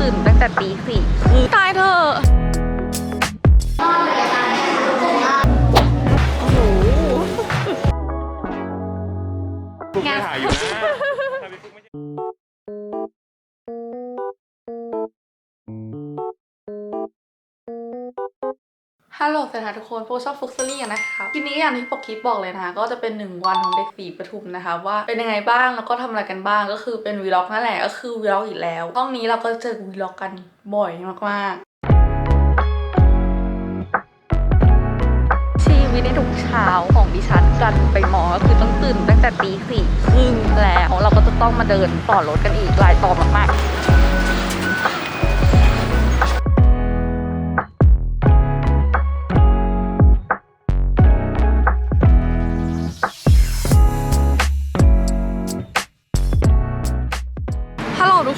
ตื่นตั้งแต่ตีสี่คือตายเถอะโอ้โหฟุกไม่ถ่ายอยู่นะ ฮัลโหลสวัสดีทุกคนพวกชอบฟุกซลี่นะคะคลิปนี้อย่างที่ปกคลิปบอกเลยนะคะก็จะเป็นหนึ่งวันของเด็กสีปทุมนะคะว่าเป็นยังไงบ้างแล้วก็ทำอะไรกันบ้างก็คือเป็นวีล็อกนั่นแหละก็คือวีล็อกอีกแล้วห้องนี้เราก็เจอวีล็อกกันบ่อยมากๆชีวิตในทุกเช้าของดิฉันกันไปหมอก็คือต้องตื่นตั้งแต่ตีสี่ครึ่งแล้วเราก็จะต้องมาเดินต่อรถกันอีกหลายต่อมากๆ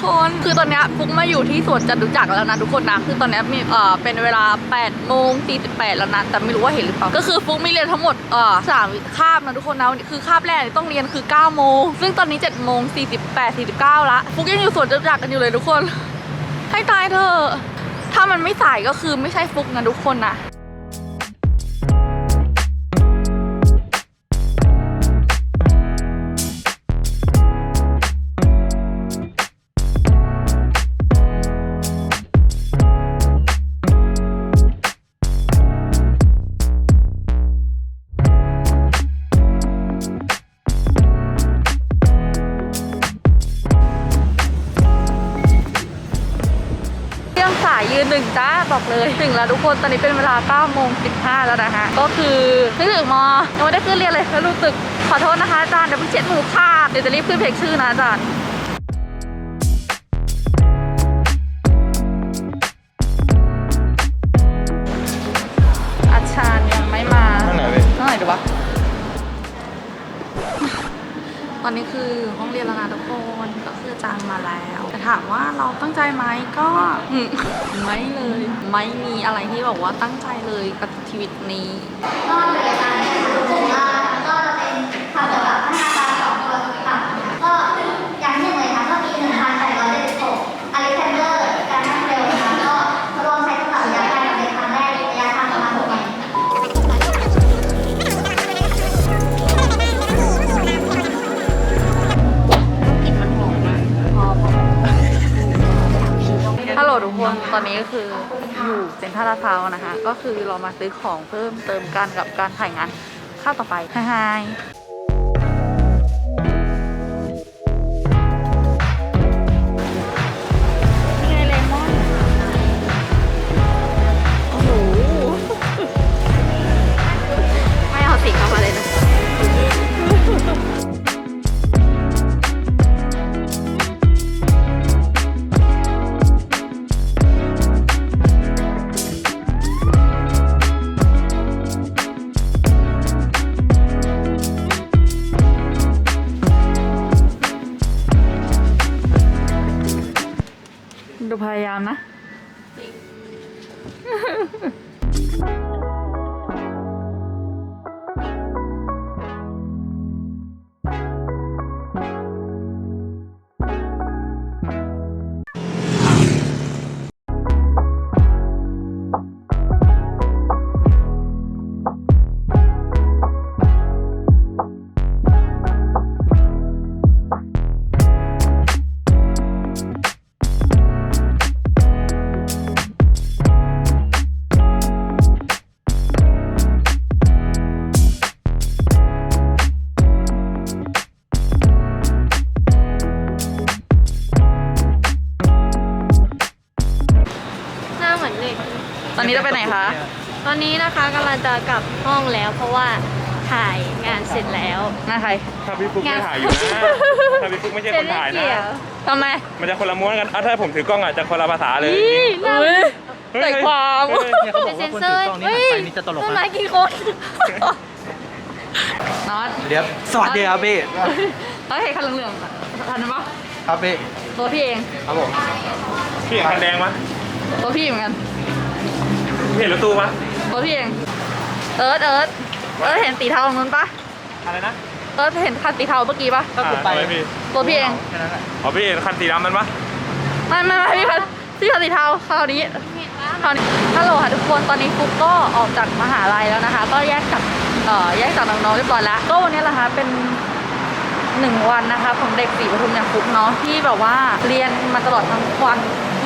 คนคือตอนนี้ฟุกมาอยู่ที่สวนจตุจักรแล้วนะทุกคนนะคือตอนนี้มีเอ่อเป็นเวลา8โมง48แล้วนะแต่ไม่รู้ว่าเห็นหรือเปล่าก็คือฟุกมีเรียนทั้งหมดเอ่อสามคาบนะทุกคนนะคือคาบแรกต้องเรียนคือ9โมงซึ่งตอนนี้7โมง48 49ละฟุกยังอยู่สวนจตุจักรกันอยู่เลยทุกคน ให้ตายเถอะถ้ามันไม่สายก็คือไม่ใช่ฟุกนะทุกคนนะ เรื่องสายยืนหนึ่งจ้าบอกเลยถึงแล้วทุกคนตอนนี้เป็นเวลา9โมง15แล้วนะคะก็คือนึกถึงมอยังไม่ได้ขึ้นเรียนเลยแล้วรู้สึกขอโทษนะคะอาจารย์เดี๋ยวเพิ่งเช็ดมือค่ะเดี๋ยวจะรีบขึ้นเพลงชื่อนะอาจารย์อาจารย์ยังไม่มาข้างไหนเว้ยเท่าไหร่ดูวะ ตอนนี้คือห้องเรียนแล้วนะทุกคนก็คืออาจารย์มาแล้วแต่ถามว่าเราตั้งใจไหมก็ไม่เลยไม่มีอะไรที่บอกว่าตั้งใจเลยกับชีวิตนี้ก็เลยการแข่งขันกว่าก็เป็นทำเกี่ยวา ตอนนี้ก็คืออยู่เซ็นทรัลลาดพร้าวนะคะ ก็คือเรามาซื้อของเพิ่มเติมกันกับการถ่ายงานข้าวต่อไปไฮไฮ พยายามนะ เหมือนเด็ก ตอนนี้เราไปไหนคะ ตอนนี้นะคะกำลังจะกลับห้องแล้ว เพราะว่าถ่ายงานเสร็จแล้วหน้าใครถ้าพี่ฟุกไม่ถ่ายอยู่นะถ้าพี่ฟุกไม่ใช่คนถ่ายนะ ทำไมมันจะคนละม้วนกันอะถ้าผมถือกล้องอะจะคนละภาษาเลย นี่น่าอุ้ยเฮ้ยใส่ความเฮ้ยเนี่ยเขาบอกว่าคนถือกล้องนี่หันไปนี่จะตลกต้นไม้นะกี่คนน็อตเดี๋ยวสวัสดีครับพี่เขาเห็นคันเหลืองๆทันปะครับพี่ตัวพี่เองครับผมพี่เห็นคันแดงปะ ตัวพี่เหมือนกันพี่เห็นรถตู้ปะตัวพี่เอง เอิร์ธเอิร์ธเอิร์ธเห็นสีเทาตรงนู้นปะอะไรนะเอิร์ธเห็นคันสีเทาเมื่อกี้ปะก็คือไป อ่าทำมพี่ตัวพี่เอง แค่นั้นแหละอ๋อพี่เห็นคันสีดำมันปะไม่ไม่ไม่พี่คันที่สีเทาคราวนี้คราวนี้ฮัลโหลค่ะทุกคนตอนนี้ฟุกก็ออกจากมหาลัยแล้วนะคะ ก็แยกจากเอ่อแยกจากน้องๆเรียบร้อยแล้ว ก็วันนี้แหละคะเป็นหนึ่งวันนะคะของเด็กสีปทุมอย่างฟุกเนาะที่แบบว่าเรียนมาตลอดทั้งวัน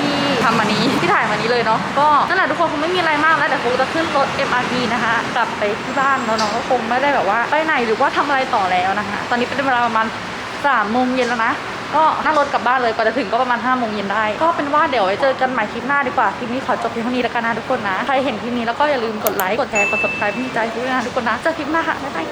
ที่ทำมานี้ที่ถ่ายมานี้เลยเนาะก็นั่นแหละทุกคนคงไม่มีอะไรมากแล้วแต่ฟุกจะขึ้นรถ MRT นะคะกลับไปที่บ้านแล้วน้องก็คงไม่ได้แบบว่าไปไหนหรือว่าทำอะไรต่อแล้วนะคะ ตอนนี้เป็นเวลาประมาณสามโมงเย็นแล้วนะก็นั่งรถกลับบ้านเลยกว่าจะถึงก็ประมาณ5้าโมงเย็นได้ ก็เป็นว่าเดี๋ยวไว้เจอกันใหม่คลิปหน้าดีกว่า คลิปนี้ขอจบเพียงเท่านี้แล้วกันนะทุกคนนะ ใครเห็นคลิปนี้แล้วก็อย่าลืมกดไลค์ กดแชร์ กด subscribe ให้ใจด้วยนะทุกคนนะ เจอคลิปหน้าค่ะบ๊ายบาย